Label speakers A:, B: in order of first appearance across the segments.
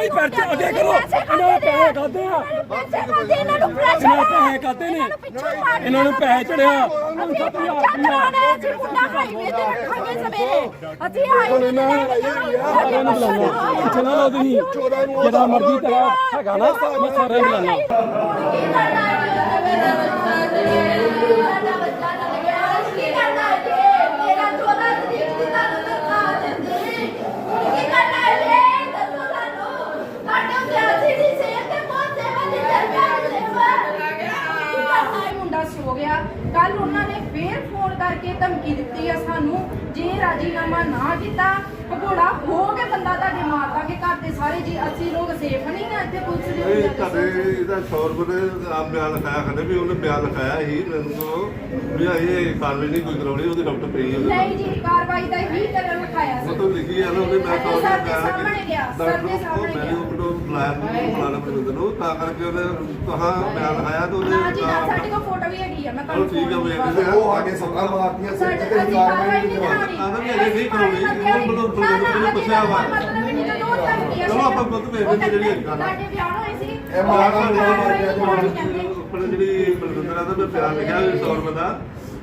A: ਕੋਈ ਪਰਚੇ ਅਗੇ ਕਰੋ। ਇਹਨਾਂ ਦੇ ਪੈਸੇ ਖਾਦੇ ਆ।
B: ਇਹਨਾਂ ਨੂੰ
A: ਪੈਸੇ ਖਾਦੇ ਨੇ ਇਹਨਾਂ ਨੂੰ ਪੈਸੇ ਚੜਿਆ ਨੂੰ। ਨਾ ਲਾਓ। ਤੁਸੀਂ। ਜਿਹੜਾ ਮਰਜ਼ੀ ਤੇਰਾ ਹੈਗਾ ਨਾ ਮੈਂ ਸਾਰਿਆਂ ਨੂੰ
B: ਕੱਲ ਉਹਨਾਂ ਨੇ ਫੇਰ ਫੋਨ ਕਰਕੇ ਧਮਕੀ ਦਿੱਤੀ ਆ ਸਾਨੂੰ, ਜੇ ਰਾਜੀਨਾਮਾ ਨਾ ਕੀਤਾ, ਭਗੋੜਾ ਹੋ ਕੇ ਬੰਦਾ ਤੁਹਾਡੇ ਮਾਰ ਦਾਂਗੇ ਘਰ ਦੇ ਸਾਰੇ ਜੀ ਅਸੀਂ ਲੋਕ ਸੇਫ ਨਹੀਂ ਆ ਇੱਥੇ ਪੁਲਿਸ ਦੀ
C: ਇਹ ਤੁਹਾਡੇ
B: ਤੋਂ।
C: ਇਹਦਾ ਸ਼ੌਰ ਬਨੇ ਆਪ ਬਿਆਨ ਲਿਖਾਇਆ ਖੜੇ ਵੀ ਉਹਨੇ ਬਿਆਨ ਲਿਖਾਇਆ ਹੀ ਮੈਨੂੰ ਵੀ ਇਹ ਕਾਰਵਾਈ ਨਹੀਂ ਕੋਈ ਕਰਾਉਣੀ ਉਹਦੀ ਡਾਕਟਰ ਪਈ ਉਹਦੇ
B: ਨਹੀਂ ਜੀ ਕਾਰਵਾਈ ਦਾ ਹੀ ਕਰਨ ਲਿਖਾਇਆ
C: ਉਹ
B: ਸੀ
C: ਤੋਂ ਲਿਖੀ ਹੈ ਨਾ ਉਹਨੇ ਮੈਂ
B: ਸਰ
C: ਸੌਰ
B: ਦੇ ਸਾਹਮਣੇ ਗਿਆ, ਸਰ ਦੇ
C: ਨੂੰ
B: ਸਾਹਮਣੇ
C: ਮੈਂ
B: ਗਿਆ।
C: ਉਹਨੂੰ ਬੁਲਾਇਆ ਨਹੀਂ ਬੁਲਾਣਾ ਮੈਨੂੰ ਨੂੰ ਤਾਂ ਕਰਕੇ ਉਹਨੇ ਕਹਾ ਬਿਆਨ ਲਿਖਾਇਆ ਤੇ ਉਹਨੇ
B: ਨਾ ਜੀ ਨਾ ਸਾਡੇ ਕੋਲ ਫੋਟੋ ਵੀ ਹੈਗੀ ਆ ਮੈਂ
C: ਚਲੋ ਠੀਕ ਆ ਆ।
D: ਉਹ ਆ ਕੇ ਸੱਟਾਂ ਮਾਰਤੀਆਂ ਸਿਰ ਤੇ
B: ਕਾਰਵਾਈ ਨਹੀਂ ਕਰਾਉਣੀ
C: ਆਹ ਵੀ ਨਹੀਂ ਕਰਾਉਣੀ, ਉਹ ਮਤਲਬ ਤੁਹਾਨੂੰ
B: ਨਾ,
C: ਪੁੱਛਿਆ ਵਾ। ਚਲੋ ਆਪਾਂ ਬੁੱਧ
B: ਉਹ
C: ਲੈਂਦੇ ਜਿਹੜੀ
B: ਕਹਿੰਦੇ
C: ਗੱਲ ਆ।
B: ਸਾਡੇ ਵਿਆਹ ਹੋਏ ਸੀ।
D: ਇਹ ਮਾਰ ਨਾਲ ਮਾਰ ਮਾਰ ਕੇ ਅੱਜ ਮਾਰ
C: ਉੱਪਰ ਜਿਹੜੀ ਬਲਵਿੰਦਰਾ ਦਾ ਮੈਂ ਬਿਆਨ ਲਿਖਿਆ ਵੀ ਸੌਰ ਬੰਦਾ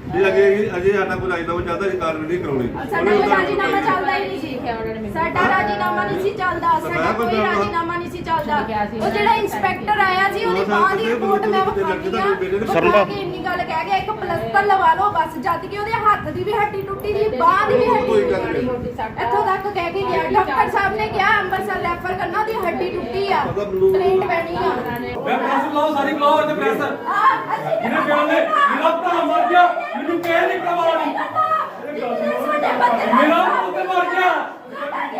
C: ਵੀ ਅਜੇ ਅਜੇ ਸਾਡਾ ਕੋਈ ਰਾਜਨਾਮਾ ਚਾਹਦਾ ਅਸੀਂ ਕਾਰਵਾਈ ਨਹੀਂ ਕਰਾਉਣੀ।
B: ਸਾਡਾ ਕੋਈ ਰਾਜੀਨਾਮਾ ਚੱਲਦਾ ਹੀ ਨਹੀਂ। ਸੀ। ਸਾਡਾ ਰਾਜੀਨਾਮਾ ਨਹੀਂ ਸੀ ਚੱਲਦਾ ਸਾਡਾ ਕੋਈ ਰਾਜੀਨਾਮਾ ਨਹੀਂ ਸੀ ਚੱਲਦਾ। ਉਹ ਜਿਹੜਾ ਇੰਸਪੈਕਟਰ ਆਇਆ ਸੀ ਉਹਦੀ ਬਾਹ ਦੀ ਰਿਪੋਰਟ ਮੈਂ ਵਿਖਾਈ ਆ। ਕਿ ਇੰਨੀ ਗੱਲ ਕਹਿ ਗਿਆ ਇੱਕ ਪਲਸਤਰ ਲਵਾ ਲਓ ਬਸ ਜਦ ਕਿ ਉਹਦੇ ਹੱਥ ਦੀ ਵੀ ਹੱਡੀ ਟੁੱਟੀ ਦੀ ਬਾਹ ਦੀ ਵੀ ਹੱਡੀ ਟੁੱਟੀ ਇੱਥੋਂ ਤੱਕ ਕਹਿ ਕੇ ਗਿਆ ਡਾਕਟਰ ਸਾਹਿਬ ਨੇ ਕਿਹਾ ਅੰਮ੍ਰਿਤਸਰ ਰੈਫਰ ਕਰਨਾ ਉਹਦੀ ਹੱਡੀ ਟੁੱਟੀ ਆ। ਪਲੇਟ ਪੈਣੀ ਆ।
A: ਮੈਂ ਪ੍ਰੈਸ ਬੁਲਾਓ ਸਾਰੀ ਬੁਲਾਓ ਇੱਥੇ ਪ੍ਰੈਸ ਇਹਨੇ ਬਿਆਨ ਦੇ ਮੇਰਾ ਭਰਾ ਮਰ ਗਿਆ, ਮੈਨੂੰ ਕਹਿ ਨਹੀਂ ਪਰਵਾਹ
B: ਸਾਡੇ ਬੰਦੇ
A: ਮੇਰਾ ਪੁੱਤ ਮਰ ਗਿਆ।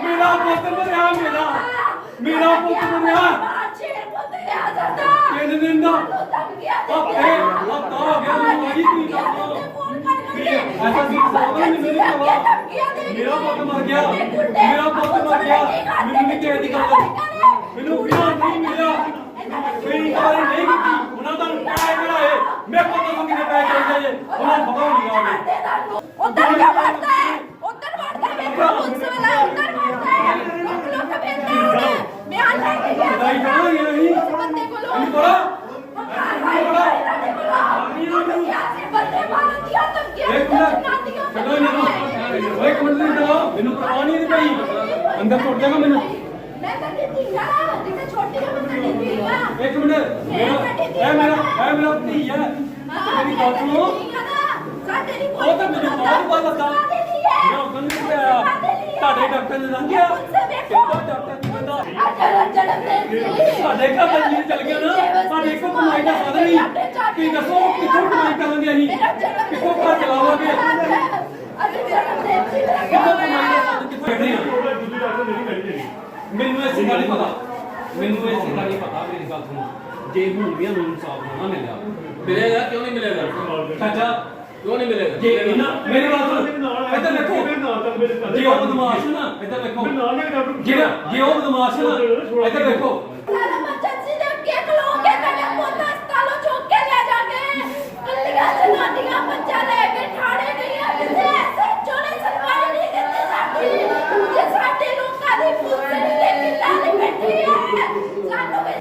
A: ਮੇਰਾ ਪੁੱਤ ਮਰਿਆ, ਮੇਰਾ। ਮੇਰਾ ਪੁੱਤ ਮਰਿਆ।
B: ਛੇੜ ਪੁੱਤ ਲਿਆ ਜਾਂਦਾ
A: ਕਿੰਨੇ ਦਿਨ ਦਾ
B: ਧਮਕੀਆਂ
A: ਆ ਫੇਰ ਹਫਤਾ ਹੋ ਗਿਆ, ਮੈਨੂੰ ਆਈ ਤੂੰ ਦੱਸੋ। ਐਸਾ ਸੀ ਸਾਹਿਬ ਨੇ ਮੈਨੂੰ ਨਹੀਂ ਪਰਵਾਹ ਮੇਰਾ ਪੁੱਤ ਮਰ ਗਿਆ। ਮੇਰਾ ਪੁੱਤ ਮਰ ਗਿਆ। ਮੈਨੂੰ ਨਹੀਂ ਕਿਸੇ ਦੀ ਗੱਲ। ਮੈਨੂੰ ਪਿਆਰ ਨਹੀਂ ਮਿਲਿਆ। ਮੇਰੀ ਕਾਰੀ ਨਹੀਂ ਕੀਤੀ ਉਹਨਾਂ ਦਾ ਪੈਸੇ ਕਢਾਏ ਮੈਂ ਕੋਲ ਤੋਂ ਕਿਨੇ ਪੈਸੇ ਚਾਹੀਦੇ ਜੇ? ਉਹਨਾਂ ਨੂੰ ਪਤਾ ਨਹੀਂ ਆਵੇ
B: ਉਧਰ ਕਿਉਂ ਵੜਦਾ ਹੈ? ਉਧਰ ਵੜਦਾ ਹੈ? ਵੇਖੋ ਪੁਲਿਸ ਵਾਲਾ ਉਧਰ ਵੜਦਾ ਹੈ? ਲੋਕ ਲੋਕ ਵੇਖਦੇ ਉਹਨੇ। ਬਿਆਨ ਲੈ ਕੇ ਗਿਆ।
A: ਲੜਾਈ ਅਸੀਂ
B: ਉਸ ਬੰਦੇ ਕੋਲੋਂ।
A: ਨਹੀਂ ਦਵਾ ਮੈਨੂੰ ਪਰਵਾਹ ਨਹੀਂ ਪਈ ਅੰਦਰ ਟੁੱਟ ਜਾਗਾ ਮੈਨੂੰ।
B: ਮੈਂ ਤਾਂ ਨਹੀਂ ਨਾ ਜਿੱਥੇ ਛੋਟੀ ਜਿਹੀ ਮੈਂ ਨਹੀਂ ਪੀਗਾ
A: ਇੱਕ ਮਿੰਟ ਮੇਰਾ ਇਹ ਮੇਰਾ ਇਹ ਮੇਰਾ ਧੀ ਹੈ। ਮੇਰੀ ਗੱਲ ਸੁਣੋ।
B: ਸਾਡੇ ਦੀ
A: ਉਹ ਤਾਂ ਮੈਨੂੰ ਬਹੁਤ ਬਾਤ ਦੱਸਦਾ। ਮੈਂ ਉਦੋਂ ਨਹੀਂ ਕਿਹਾ ਤੁਹਾਡੇ ਡਾਕਟਰ ਨੇ ਲੰਘਿਆ ਕਿਹੜਾ ਡਾਕਟਰ ਨਹੀਂ ਕਹਿੰਦਾ ਸਾਡੇ ਘਰ ਦਾ ਜੀ ਚੱਲ ਗਿਆ ਨਾ। ਸਾਡੇ ਇੱਕ ਕਮਾਈ ਦਾ ਸਾਧਨ ਨਹੀਂ। ਤੁਸੀਂ ਦੱਸੋ ਕਿੱਥੋਂ ਕਮਾਈ ਕਰਾਂਗੇ ਅਸੀਂ? ਕਿੱਥੋਂ ਘਰ ਚਲਾਵਾਂਗੇ? ਕਿੱਥੋਂ ਕਮਾਈ ਦਾ ਸਾਧਨ ਕਿੱਥੋਂ ਕੱਢਣੇ ਆ? ਮੈਨੂੰ ਇਹ ਸਿੱਧਾ ਨਹੀਂ ਪਤਾ। ਮੈਨੂੰ ਇਹ ਸਿੱਧਾ ਨਹੀਂ ਪਤਾ ਮੇਰੀ ਗੱਲ ਸੁਣੋ। ਜੇ ਹੁਣ ਵੀ ਨੂੰ ਇਨਸਾਫ ਨਾ ਮਿਲਿਆ
E: ਮਿਲੇਗਾ ਕਿਉਂ ਨਹੀਂ ਮਿਲੇਗਾ?
A: ਚਾਚਾ
E: ਕਿਉਂ ਨਹੀਂ ਮਿਲੇਗਾ?
A: ਜੇ ਇਹਨਾਂ ਮੇਰੀ ਗੱਲ ਸੁਣ। ਇੱਧਰ ਦੇਖੋ ਜੇ ਉਹ ਬਦਮਾਸ਼ ਨਾ ਇੱਧਰ ਦੇਖੋ ਜਿਹੜਾ ਜੇ ਉਹ ਬਦਮਾਸ਼ ਨਾ ਇੱਧਰ ਦੇਖੋ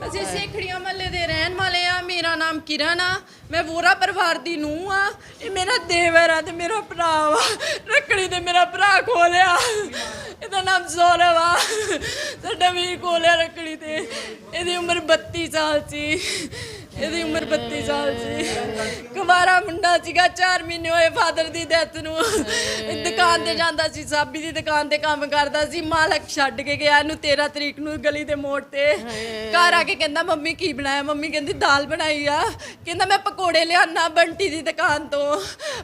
F: ਅਸੀਂ ਸੇਖੜੀਆਂ ਮਹੱਲੇ ਦੇ ਰਹਿਣ ਵਾਲੇ ਆ ਮੇਰਾ ਨਾਮ ਕਿਰਨ ਆ ਮੈਂ ਵੋਰਾ ਪਰਿਵਾਰ ਦੀ ਨੂੰਹ ਆ, ਇਹ ਮੇਰਾ ਦੇਵਰ ਆ ਤੇ ਮੇਰਾ ਭਰਾ ਵਾ, ਰੱਖੜੀ ਤੇ ਮੇਰਾ ਭਰਾ ਖੋਲਿਆ। ਇਹਦਾ ਨਾਮ ਜ਼ੋਰਵ ਆ। ਸਾਡਾ ਵੀਰ ਖੋਲਿਆ ਰੱਖੜੀ ਤੇ। ਇਹਦੀ ਉਮਰ 32 ਸਾਲ ਸੀ।
B: ਇਹਦੀ ਉਮਰ 32 ਸਾਲ ਸੀ। ਕੁਵਾਰਾ ਮੁੰਡਾ ਸੀਗਾ 4 ਮਹੀਨੇ ਹੋਏ ਫਾਦਰ ਦੀ ਡੈਥ ਨੂੰ। ਇਹ ਦੁਕਾਨ ਤੇ ਜਾਂਦਾ ਸੀ ਸਾਬੀ ਦੀ ਦੁਕਾਨ ਤੇ ਕੰਮ ਕਰਦਾ ਸੀ। ਮਾਲਕ ਛੱਡ ਕੇ ਗਿਆ ਇਹਨੂੰ 13 ਤਰੀਕ ਨੂੰ ਗਲੀ ਦੇ ਮੋੜ ਤੇ। ਘਰ ਆ ਕੇ ਕਹਿੰਦਾ ਮੰਮੀ ਕੀ ਬਣਾਇਆ? ਮੰਮੀ ਕਹਿੰਦੀ ਦਾਲ ਬਣਾਈ ਆ। ਕਹਿੰਦਾ ਮੈਂ ਪਕੌੜੇ ਲਿਆਣਾ ਬੰਟੀ ਦੀ ਦੁਕਾਨ ਤੋਂ।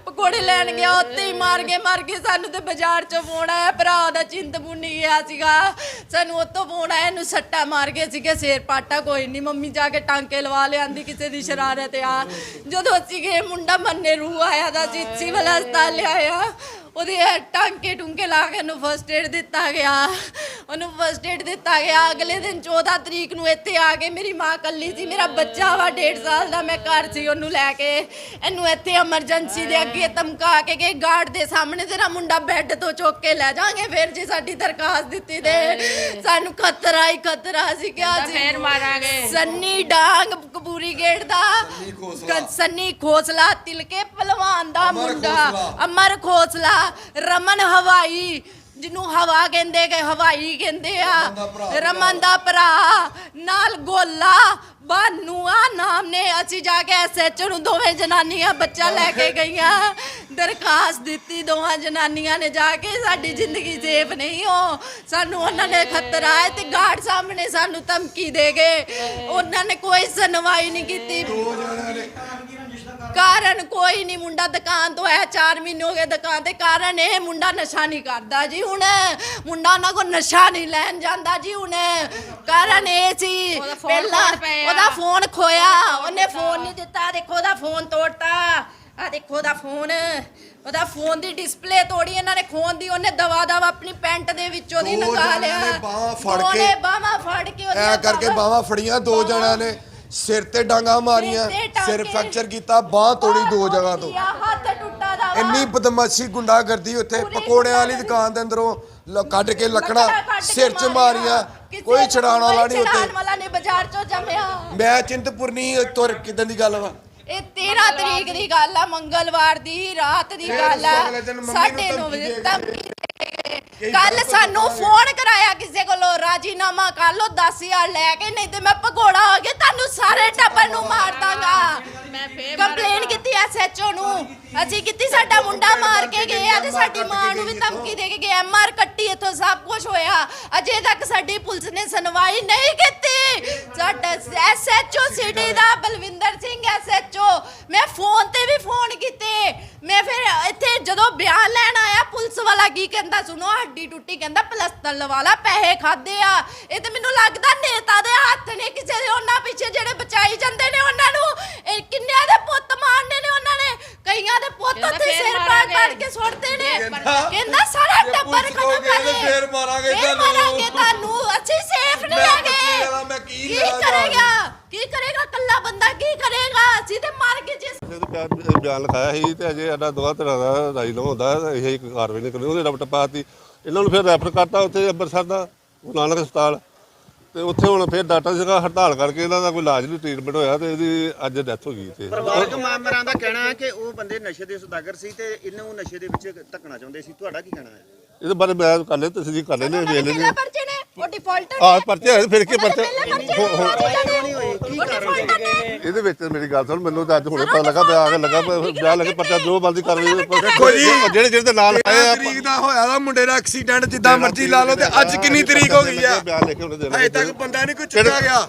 B: ਪਕੌੜੇ ਲੈਣ ਗਿਆ ਉੱਤੇ ਹੀ ਮਾਰ ਕੇ ਮਾਰ ਕੇ ਸਾਨੂੰ ਤੇ ਬਾਜ਼ਾਰ ਚੋਂ ਫੋਨ ਆਇਆ ਭਰਾ ਦਾ ਚਿੰਤਪੁਰਨੀ ਗਿਆ ਸੀਗਾ। ਸਾਨੂੰ ਉੱਤੋਂ ਫੋਨ ਆਇਆ ਇਹਨੂੰ ਸੱਟਾ ਮਾਰ ਕੇ ਸੀਗੇ ਸਿਰ ਪਾਟਾ ਕੋਈ ਨਹੀਂ ਮੰਮੀ ਜਾ ਕੇ ਟਾਂਕੇ ਲਵਾ ਲਿਆਂਦੀ ਕਿਸੇ ਦੀ ਸ਼ਰਾਰਤ ਆ। ਜਦੋਂ ਅਸੀਂ ਗਏ, ਮੁੰਡਾ ਮੰਨੇ ਰੂ ਆਇਆ ਦਾ ਜਿੱਸੀ ਵਾਲਾ ਹਸਪਤਾਲ ਲਿਆਇਆ। ਉਹਦੇ ਟਾਂਕੇ ਟੁੰਕੇ ਲਾ ਕੇ ਉਹਨੂੰ ਫਸਟ ਏਡ ਦਿੱਤਾ ਗਿਆ। ਉਹਨੂੰ ਫਸਟ ਏਡ ਦਿੱਤਾ ਗਿਆ ਅਗਲੇ ਦਿਨ 14 ਤਰੀਕ ਨੂੰ ਇੱਥੇ ਆ ਕੇ ਮੇਰੀ ਮਾਂ ਕੱਲੀ ਸੀ ਮੇਰਾ ਬੱਚਾ ਵਾ 1.5 ਸਾਲ ਦਾ ਮੈਂ ਘਰ ਸੀ ਉਹਨੂੰ ਲੈ ਕੇ ਇਹਨੂੰ ਇੱਥੇ ਐਮਰਜੈਂਸੀ ਦੇ ਅੱਗੇ ਧਮਕਾ ਕੇ ਗਏ ਗਾਰਡ ਦੇ ਸਾਹਮਣੇ ਤੇਰਾ ਮੁੰਡਾ ਬੈੱਡ ਤੋਂ ਚੁੱਕ ਕੇ ਲੈ ਜਾਾਂਗੇ ਫਿਰ ਜੇ ਸਾਡੀ ਦਰਖਾਸਤ ਦਿੱਤੀ ਤੇ ਸਾਨੂੰ ਖਤਰਾ ਹੀ ਖਤਰਾ ਸੀ ਕਿਹਾ ਸੀ
E: ਫੇਰ ਮਾਰਾਂਗੇ।
B: ਸੰਨੀ ਡਾਂਗ ਕਪੂਰੀ ਗੇਟ ਦਾ ਕ- ਸੰਨੀ ਖੋਸਲਾ ਤਿਲਕੇ ਪਹਿਲਵਾਨ ਦਾ ਮੁੰਡਾ। ਅਮਰ ਖੋਸਲਾ ਰਮਨ ਹਵਾਈ ਜਿਹਨੂੰ ਹਵਾ ਕਹਿੰਦੇ ਕਿ ਹਵਾਈ ਕਹਿੰਦੇ ਆ
D: ਰਮਨ ਦਾ ਭਰਾ।
B: ਨਾਲ। ਗੋਲਾ ਬਾਨੂਆ ਨਾਮ ਨੇ। ਅਸੀਂ ਜਾ ਕੇ ਐਸਐਚਓ ਨੂੰ ਦੋਵੇਂ ਜਨਾਨੀਆਂ ਬੱਚਾ ਲੈ ਕੇ ਗਈਆਂ। ਦਰਖਾਸਤ ਦਿੱਤੀ ਦੋਵਾਂ ਜਨਾਨੀਆਂ ਨੇ ਜਾ ਕੇ। ਸਾਡੀ ਜ਼ਿੰਦਗੀ ਸੇਫ ਨਹੀਂ ਹੋ। ਸਾਨੂੰ ਉਹਨਾਂ ਨੇ ਖਤਰਾ ਹੈ ਤੇ ਗਾਰਡ ਸਾਹਮਣੇ ਸਾਨੂੰ ਧਮਕੀ ਦੇ ਗਏ। ਉਹਨਾਂ ਨੇ ਕੋਈ ਸੁਣਵਾਈ ਨਹੀਂ ਕੀਤੀ।
D: ਦੋ ਜਣਿਆਂ ਨੇ
B: ਕਾਰਨ ਕੋਈ ਨਹੀਂ ਮੁੰਡਾ ਦੁਕਾਨ ਤੋਂ ਆਇਆ 4 ਮਹੀਨੇ ਹੋ ਗਏ ਦੁਕਾਨ ਤੇ। ਕਾਰਨ ਇਹ ਮੁੰਡਾ ਨਸ਼ਾ ਨਹੀਂ ਕਰਦਾ ਜੀ ਹੁਣ। ਮੁੰਡਾ ਉਹਨਾਂ ਕੋ ਨਸ਼ਾ ਨਹੀਂ ਲੈਣ ਜਾਂਦਾ ਜੀ ਹੁਣ। ਕਾਰਨ ਇਹ ਸੀ
E: ਉਹਦਾ ਫੋਨ
B: ਪਹਿਲਾਂ। ਉਹਦਾ ਫੋਨ ਖੋਇਆ ਉਹਨੇ ਫੋਨ ਨਹੀਂ ਦਿੱਤਾ ਦੇਖੋ ਉਹਦਾ ਫੋਨ ਤੋੜਤਾ। ਆ ਦੇਖੋ ਉਹਦਾ ਫੋਨ ਉਹਦਾ ਫੋਨ ਦੀ ਡਿਸਪਲੇ ਤੋੜੀ ਇਹਨਾਂ ਨੇ ਖੋਨ ਦੀ ਉਹਨੇ ਦਵਾ ਦਵਾ ਆਪਣੀ ਪੈਂਟ ਦੇ ਵਿੱਚ
D: ਦੋ
B: ਲਗਾ
D: ਜਣਿਆਂ
B: ਲਿਆ।
D: ਨੇ ਬਾਹਾਂ ਫੜ
B: ਉਹਨੇ
D: ਕੇ-
B: ਬਾਹਾਂ ਫੜ ਕੇ
D: ਐ ਕਰਕੇ ਬਾਹਾਂ ਫੜੀਆਂ ਦੋ ਜਣਿਆਂ ਨੇ। ਸਿਰ ਤੇ ਡਾਂਗਾ ਮਾਰੀਆਂ
B: ਸਿਰ ਤੇ ਟਾਂਕੇ।
D: ਸਿਰ ਫ੍ਰੈਕਚਰ ਕੀਤਾ ਬਾਹ ਤੋੜੀ ਦੋ ਜਗ੍ਹਾ ਤੋਂ।
B: ਹੱਥ ਟੁੱਟਾ ਦਾ ਵਾ।
D: ਇੰਨੀ ਬਦਮਾਸ਼ੀ ਗੁੰਡਾਗਰਦੀ ਉੱਥੇ
B: ਪੂਰੀ
D: ਪਕੌੜਿਆਂ ਵਾਲੀ ਦੁਕਾਨ ਦੇ ਅੰਦਰੋਂ ਲ- ਕੱਢ ਕੇ ਲੱਕੜਾਂ
B: ਕੱਢ ਕੇ
D: ਸਿਰ 'ਚ ਮਾਰੀਆਂ।
B: ਕਿਸੇ
D: ਕੋਈ ਛਡਾਣ ਵਾਲਾ ਨਹੀਂ
B: ਕੋਈ
D: ਉੱਤੇ
B: ਵਾਲਾ ਨਹੀਂ ਬਾਜ਼ਾਰ ਚੋਂ ਜੰਮਿਆ।
D: ਮੈਂ ਚਿੰਤਪੁਰਨੀ ਤੁਰ ਕਿਦਾਂ ਦੀ ਗੱਲ ਵਾ?
B: ਇਹ 13 ਤਰੀਕ ਦੀ ਗੱਲ ਆ ਮੰਗਲਵਾਰ ਦੀ ਰਾਤ ਦੀ
D: ਫਿਰ
B: ਗੱਲ ਆ।
D: ਅਗਲੇ ਦਿਨ ਮੰਮੀ ਨੂੰ
B: ਸਾਢੇ ਨੌ
D: ਧਮਕੀ
B: ਵਜੇ
D: ਦੇ
B: ਧਮਕੀ
D: ਕਈ
B: ਕੱਲ ਸਾਨੂੰ। ਫੋਨ ਕਰਾਇਆ ਕਿਸੇ ਕੋਲੋਂ ਰਾਜੀਨਾਮਾ ਕਰ ਲੋ 10000 ਲੈ ਕੇ ਨਹੀਂ ਤੇ ਮੈਂ ਭਗੋੜਾ ਹੋ ਕੇ ਤੁਹਾਨੂੰ ਸਾਰੇ ਟੱਬਰ ਨੂੰ ਮਾਰ ਦਾਂਗਾ
E: ਮੈਂ ਫੇਰ
B: ਕੰਪਲੇਨ ਕੀਤੀ ਐਸਐਚਓ ਨੂੰ ਅਸੀਂ ਕੀਤੀ, ਸਾਡਾ ਮੁੰਡਾ ਮਾਰ ਕੇ ਗਏ ਆ ਤੇ ਸਾਡੀ ਮਾਂ ਨੂੰ ਵੀ ਧਮਕੀ ਦੇ ਕੇ ਗਏ ਐਮਆਰ ਕੱਟੀ ਇੱਥੋਂ ਸਭ ਕੁਝ ਹੋਇਆ। ਅਜੇ ਤੱਕ ਸਾਡੀ ਪੁਲਿਸ ਨੇ ਸੁਣਵਾਈ ਨਹੀਂ ਕੀਤੀ। ਸਾਡਾ ਐਸਐਚਓ ਸਿਟੀ ਦਾ ਬਲਵਿੰਦਰ ਸਿੰਘ ਐਸਐਚਓ ਮੈਂ ਫੋਨ ਤੇ ਵੀ ਫੋਨ ਕੀਤੇ। ਮੈਂ ਫਿਰ ਇੱਥੇ ਜਦੋਂ ਬਿਆਨ ਲੈਣ ਆਇਆ, ਪੁਲਿਸ ਵਾਲਾ ਕੀ ਕਹਿੰਦਾ, ਸੁਣੋ, ਹੱਡੀ ਟੁੱਟੀ ਕਹਿੰਦਾ, ਪਲਸਤਰ ਲਵਾ ਲਾ ਪੈਸੇ ਖਾਦੇ ਆ। ਇਹ ਤੇ ਮੈਨੂੰ ਲੱਗਦਾ ਨੇਤਾ ਦੇ ਹੱਥ ਨੇ ਕਿਸੇ ਦੇ ਉਹਨਾਂ ਪਿੱਛੇ ਜਿਹੜੇ ਬਚਾਈ ਜਾਂਦੇ ਨੇ ਉਹਨਾਂ ਨੂੰ। ਇਹ ਕਿੰਨਿਆਂ ਦੇ ਪੁੱਤ ਮਾਰਨੇ ਨੇ ਉਹਨਾਂ ਨੇ? ਕਈਆਂ ਦੇ ਪੁੱਤ
E: ਕਹਿੰਦਾ
B: ਉੱਥੇ
E: ਫੇਰ
B: ਸਿਰ ਪਾੜ
E: ਮਾਰਾਂਗੇ।
B: ਪਾੜ ਕੇ ਸੁੱਟਦੇ ਨੇ।
D: ਕਹਿੰਦਾ-
B: ਕਹਿੰਦਾ ਸਾਰਾ
D: ਜੇ
B: ਟੱਬਰ
D: ਪੁਲਿਸ
B: ਖਤਮ
D: ਕਹੋਗੇ
B: ਕਰ।
D: ਤੇ
B: ਦੇ
D: ਫੇਰ ਮਾਰਾਂਗੇ
B: ਫੇਰ
D: ਤੁਹਾਨੂੰ।
B: ਮਾਰਾਂਗੇ ਤੁਹਾਨੂੰ। ਅਸੀਂ ਸੇਫ ਨਹੀਂ
D: ਮੈਂ
B: ਹੈਗੇ।
D: ਕੀ
B: ਕੀ
D: ਲੈਣਾ ਜਾ
B: ਕਰੇਗਾ? ਕੀ ਕਰੇਗਾ ਕੱਲਾ ਬੰਦਾ? ਕੀ ਕਰੇਗਾ? ਅਸੀਂ ਤੇ ਮਾਰ ਕੇ ਜਿਸ
C: ਇਹਦੇ ਬਿਆਨ ਬਿਆਨ ਲਿਖਾਇਆ ਸੀ ਤੇ ਅਜੇ ਸਾਡਾ ਦੋਹਾਂ ਤਰ੍ਹਾਂ ਦਾ ਰਾਈ ਨਾ ਹੁੰਦਾ। ਇਹ ਇੱਕ ਕਾਰਵਾਈ ਨਹੀਂ ਕਰਨੀ ਉਹਦੇ ਰਪਟ ਪਾਤੀ ਇਹਨਾਂ ਨੂੰ ਫਿਰ ਰੈਫਰ ਕਰਤਾ ਉੱਥੇ ਅੰਮ੍ਰਿਤਸਰ ਦਾ ਗੁਰੂ ਨਾਨਕ ਹਸਪਤਾਲ। ਤੇ ਉੱਥੇ ਹੁਣ ਫਿਰ ਡਾਕਟਰ ਸੀਗਾ ਹੜਤਾਲ ਕਰਕੇ ਇਹਨਾਂ ਦਾ ਕੋਈ ਇਲਾਜ ਨਹੀਂ ਟ੍ਰੀਟਮੈਂਟ ਹੋਇਆ ਤੇ ਇਹਦੀ ਅੱਜ ਡੈਥ ਹੋ ਗਈ ਤੇ
G: ਪਰਿਵਾਰਕ ਮੈਂਬਰਾਂ ਦਾ ਕਹਿਣਾ ਹੈ ਕਿ ਉਹ ਬੰਦੇ ਨਸ਼ੇ ਦੇ ਸੁਦਾਗਰ ਸੀ ਤੇ ਇਹਨੂੰ ਨਸ਼ੇ ਦੇ ਵਿੱਚ ਧੱਕਣਾ ਚਾਹੁੰਦੇ ਸੀ। ਤੁਹਾਡਾ ਕੀ ਕਹਿਣਾ ਹੈ?
C: ਇਹਦੇ ਬਾਰੇ ਮੈਂ ਕਰ ਲੈ ਤੁਸੀਂ ਕਰ ਲੈਣੇ ਵੇਖ ਲੈਣੇ
B: ਉਹ ਡਿਫਾਲਟਰ
C: ਆਹ ਪਰਚੇ ਹੋਏ ਫਿਰ ਕੀ ਪਰਚੇ? ਹੋ- ਹੋ-
G: ਕੀ ਕਾਰਨ
B: ਨੇ।
C: ਇਹਦੇ ਵਿੱਚ ਮੇਰੀ ਗੱਲ ਸੁਣ ਮੈਨੂੰ ਤਾਂ ਅੱਜ ਹੁਣੇ ਪਤਾ ਲੱਗਾ ਪਿਆ ਆ ਕੇ ਲੱਗਾ ਪਿਆ ਲੱਗੇ ਪਰਚਾ ਜੋ ਬੰਦੀ ਕਰ ਲਈ
D: ਦੇਖੋ ਜੀ,
C: ਜਿਹੜੇ ਜਿਹੜੇ ਦੇ ਨਾਲ ਆਏ ਆ
D: ਤਰੀਕ ਦਾ ਹੋਇਆ ਦਾ ਮੁੰਡੇ ਦਾ ਐਕਸੀਡੈਂਟ ਜਿੱਦਾਂ ਮਰਜ਼ੀ ਲਾ ਲਓ ਤੇ ਅੱਜ ਕਿੰਨੀ ਤਰੀਕ ਹੋ ਗਈ ਆ?
C: ਬਿਆਨ ਲਿਖ ਕੇ ਉਹਨੇ ਦੇਣਾ
D: ਹਜੇ ਤੱਕ ਬੰਦਾ ਨਹੀਂ ਕੋਈ ਚੁੱਕਿਆ ਗਿਆ।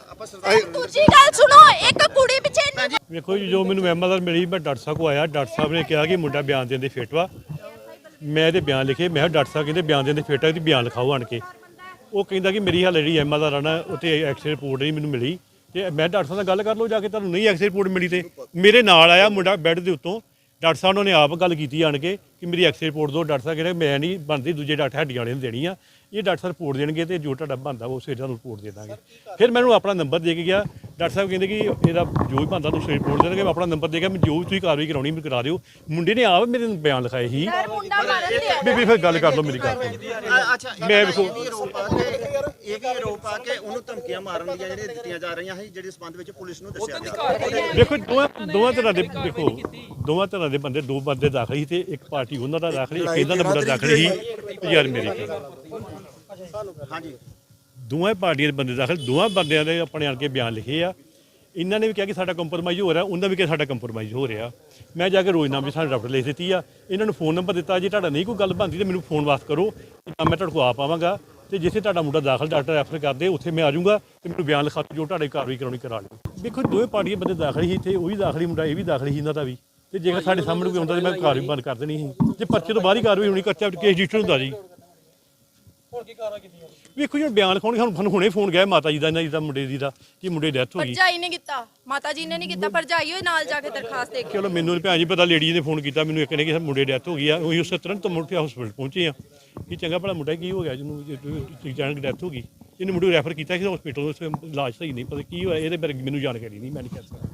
B: ਦੂਜੀ ਗੱਲ ਸੁਣੋ ਇੱਕ ਕੁੜੀ ਪਿੱਛੇ
A: ਵੇਖੋ ਜੀ ਜੋ ਮੈਨੂੰ ਐਮਐਲਆਰ ਮਿਲੀ ਮੈਂ ਡਾਕਟਰ ਸਾਹਿਬ ਕੋ ਆਇਆ ਡਾਕਟਰ ਸਾਹਿਬ ਨੇ ਕਿਹਾ ਕਿ ਮੁੰਡਾ ਬਿਆਨ ਦੇਣ ਦੇ ਫਿੱਟ ਵਾ ਮੈਂ ਇਹਦੇ ਬਿਆਨ ਲਿਖੇ ਮੈਂ ਕਿਹਾ ਡਾਕਟਰ ਸਾਹਿਬ ਕਹਿੰਦੇ ਬਿਆਨ ਦੇਣ ਦੇ ਫਿੱਟ ਹੈ ਤੇ ਬਿਆਨ ਲਿਖਾਓ ਆਣ ਕੇ। ਉਹ ਕਹਿੰਦਾ ਕਿ ਮੇਰੀ ਹਾਲੇ ਜਿਹੜੀ ਐਮਐਲਆਰ ਆ ਨਾ ਉੱਤੇ ਐਕਸਰੇ ਰਿਪੋਰਟ ਨਹੀਂ ਮੈਨੂੰ ਮਿਲੀ ਤੇ ਮੈਂ ਡਾਕਟਰ ਸਾਹਿਬ ਨਾਲ ਗੱਲ ਕਰ ਲਓ ਜਾ ਕੇ, ਤੁਹਾਨੂੰ ਨਹੀਂ ਐਕਸਰੇ ਰਿਪੋਰਟ ਮਿਲੀ ਤੇ ਮੇਰੇ ਨਾਲ ਆਇਆ ਮੁੰਡਾ ਬੈੱਡ ਦੇ ਉੱਤੋਂ। ਡਾਕਟਰ ਸਾਹਿਬ ਨੇ ਆਪ ਗੱਲ ਕੀਤੀ ਆਣ ਕੇ ਕਿ ਮੇਰੀ ਐਕਸਰੇ ਰਿਪੋਰਟ ਦਿਓ ਡਾਕਟਰ ਸਾਹਿਬ ਕਹਿੰਦੇ ਮੈਂ ਨਹੀਂ ਬਣਦੀ, ਦੂਜੇ ਡਾਕਟਰ ਹੱਡੀਆਂ ਵਾਲੇ ਨੂੰ ਦੇਣੀ ਆ। ਇਹ ਡਾਕਟਰ ਸਾਹਿਬ ਰਿਪੋਰਟ ਦੇਣਗੇ ਤੇ ਜੋ ਤੁਹਾਡਾ ਬਣਦਾ ਉਹ ਸਵੇਰੇ ਤੁਹਾਨੂੰ ਰਿਪੋਰਟ ਦੇ ਦਾਂਗੇ। ਫਿਰ ਮੈਨੂੰ ਆਪਣਾ ਨੰਬਰ ਦੇ ਕੇ ਗਿਆ। ਡਾਕਟਰ ਸਾਹਿਬ ਕਹਿੰਦੇ ਕਿ ਇਹਦਾ ਜੋ ਵੀ ਬਣਦਾ ਤੁਸੀਂ ਰਿਪੋਰਟ ਦੇ ਦੇਣਗੇ ਮੈਂ ਆਪਣਾ ਨੰਬਰ ਦੇ ਕੇ ਮੈਂ ਜੋ ਵੀ ਤੁਸੀਂ ਕਾਰਵਾਈ ਕਰਾਉਣੀ ਮੈਨੂੰ ਕਰਾ ਦਿਓ। ਮੁੰਡੇ ਨੇ ਆਪ ਮੇਰੇ ਨੂੰ ਬਿਆਨ ਲਿਖਾਏ ਸੀ।
B: ਯਾਰ ਮੁੰਡਾ ਮਾਰਨ ਦੇ
A: ਬੀਬੀ ਫਿਰ ਗੱਲ ਕਰ ਲਓ ਮੇਰੀ ਗੱਲ।
G: ਅੱਛਾ
A: ਮੈਂ ਵੇਖੋ-
G: ਇਹ ਵੀ ਆਰੋਪ ਆ ਕਿ ਉਹਨੂੰ ਧਮਕੀਆਂ ਮਾਰਨ ਦੀਆਂ ਜਿਹੜੀਆਂ ਦਿੱਤੀਆਂ ਜਾ ਰਹੀਆਂ ਸੀ ਜਿਹੜੇ ਸਬੰਧ ਵਿੱਚ ਪੁਲਿਸ ਨੂੰ ਦੱਸਿਆ ਗਿਆ।
A: ਦੇਖੋ ਦੋਵਾਂ ਦੋਵਾਂ ਤਰ੍ਹਾਂ ਦੇ ਦੇਖੋ ਦੋਵਾਂ ਤਰ੍ਹਾਂ ਦੇ ਬੰਦੇ ਦੋ ਬੰਦੇ ਦਾਖਲ ਸੀ ਤੇ ਇੱਕ ਪਾਰਟੀ ਉਹਨਾਂ ਦਾ ਦਾਖਲ ਸੀ ਇੱਕ ਇਹਨਾਂ ਦਾ ਮੁੰਡਾ ਦਾਖਲ ਸੀ। ਯਾਰ ਮੇਰੀ ਗੱਲ।
G: ਹਾਂਜੀ।
A: ਦੋਵਾਂ ਪਾਰਟੀਆਂ ਦੇ ਬੰਦੇ ਦਾਖਲ, ਦੋਵਾਂ ਬੰਦਿਆਂ ਦੇ ਆਪਣੇ ਆਣ ਕੇ ਬਿਆਨ ਲਿਖੇ ਆ।
E: ਇਹਨਾਂ ਨੇ ਵੀ ਕਿਹਾ ਕਿ ਸਾਡਾ ਕੰਪਰੋਮਾਈਜ਼ ਹੋ ਰਿਹਾ ਉਹਨਾਂ ਵੀ ਕਿਹਾ ਸਾਡਾ ਕੰਪਰੋਮਾਈਜ਼ ਹੋ ਰਿਹਾ। ਮੈਂ ਜਾ ਕੇ ਰੋਜ਼ਨਾਮੇ ਸਾਡੇ ਡਾਕਟਰ ਲਿਖ ਦਿੱਤੀ ਆ। ਇਹਨਾਂ ਨੂੰ ਫੋਨ ਨੰਬਰ ਦਿੱਤਾ, ਜੇ ਤੁਹਾਡਾ ਨਹੀਂ ਕੋਈ ਗੱਲ ਬਣਦੀ ਤੇ ਮੈਨੂੰ ਫੋਨ ਵਾਸ ਕਰੋ। ਤਾਂ ਮੈਂ ਤੁਹਾਡੇ ਕੋਲ ਆ ਪਾਵਾਂਗਾ। ਤੇ ਜਿੱਥੇ ਤੁਹਾਡਾ ਮੁੰਡਾ ਦਾਖਲ ਡਾਕਟਰ ਰੈਫਰ ਕਰਦੇ, ਉੱਥੇ ਮੈਂ ਆ ਜਾਊਂਗਾ ਤੇ ਮੈਨੂੰ ਬਿਆਨ ਲਿਖਾ ਜੋ ਤੁਹਾਡੇ ਕਾਰਵਾਈ ਕਰਾਉਣੀ ਕਰਾ ਲਿਓ। ਦੇਖੋ, ਦੋਵੇਂ ਪਾਰਟੀਆਂ ਬੰਦੇ ਦਾਖਲ ਸੀ ਇੱਥੇ, ਉਹ ਵੀ ਦਾਖਲ ਸੀ ਮੁੰਡਾ, ਇਹ ਵੀ ਦਾਖਲ ਸੀ ਇਹਨਾਂ ਦਾ ਵੀ। ਤੇ ਜੇਕਰ ਸਾਡੇ ਸਾਹਮਣੇ ਕੋਈ ਆਉਂਦਾ ਤੇ ਮੈਂ ਕਾਰਵਾਈ ਬੰਦ ਕਰ ਦੇਣੀ ਸੀ। ਜੇ ਪਰਚੇ ਤੋਂ ਬਾਹਰ ਹੀ ਕਾਰਵਾਈ ਹੋਣੀ ਕੱਚਾ ਕੇਸ ਰਜਿਸਟਰ ਹੁੰਦਾ ਜੀ।
A: ਹੁਣ ਕੀ ਕਾਰਵਾਈ ਕੀਤੀ
E: ਵੇਖੋ ਜੀ ਹੁਣ ਬਿਆਨ ਲਿਖਾਉਣਗੇ ਸਾਨੂੰ ਸਾਨੂੰ ਹੁਣੇ ਫੋਨ ਗਿਆ ਮਾਤਾ ਜੀ ਦਾ ਇਹਨਾਂ ਜੀ ਦਾ ਮੁੰਡੇ ਦੀ ਦਾ ਕਿ ਮੁੰਡੇ ਡੈਥ ਹੋ ਗਈ।
B: ਭਰਜਾਈ ਨੇ ਕੀਤਾ ਮਾਤਾ ਜੀ ਨੇ ਨਹੀਂ ਕੀਤਾ ਭਰਜਾਈ ਹੋਏ ਨਾਲ ਜਾ ਕੇ ਦਰਖਾਸਤ ਦੇ ਕੇ
E: ਚਲੋ ਮੈਨੂੰ ਨੀ ਭੈਣ ਜੀ ਪਤਾ ਲੇਡੀ ਨੇ ਫੋਨ ਕੀਤਾ ਮੈਨੂੰ ਇੱਕ ਨੇ ਕਿ ਮੁੰਡੇ ਡੈਥ ਹੋ ਗਈ ਆ ਉਹੀ ਉਸੇ ਤੁਰੰਤ ਮੁੜ ਕੇ ਹਸਪੀਟਲ ਪਹੁੰਚੇ ਆ। ਕਿ ਚੰਗਾ ਭਲਾ ਮੁੰਡਾ ਕੀ ਹੋ ਗਿਆ ਜਿਹਨੂੰ ਜਾਣ ਡੈਥ ਹੋ ਗਈ। ਇਹਨੂੰ ਮੁੰਡੇ ਰੈਫਰ ਕੀਤਾ ਕਿ ਹਸਪੀਟਲ ਉਸ ਇਲਾਜ ਸਹੀ ਨਹੀਂ ਪਤਾ ਕੀ ਹੋਇਆ ਇਹਦੇ ਬਾਰੇ ਮੈਨੂੰ ਜਾਣਕਾਰੀ ਨਹੀਂ ਮੈਂ ਨਹੀਂ ਕਹਿ ਸਕਦਾ।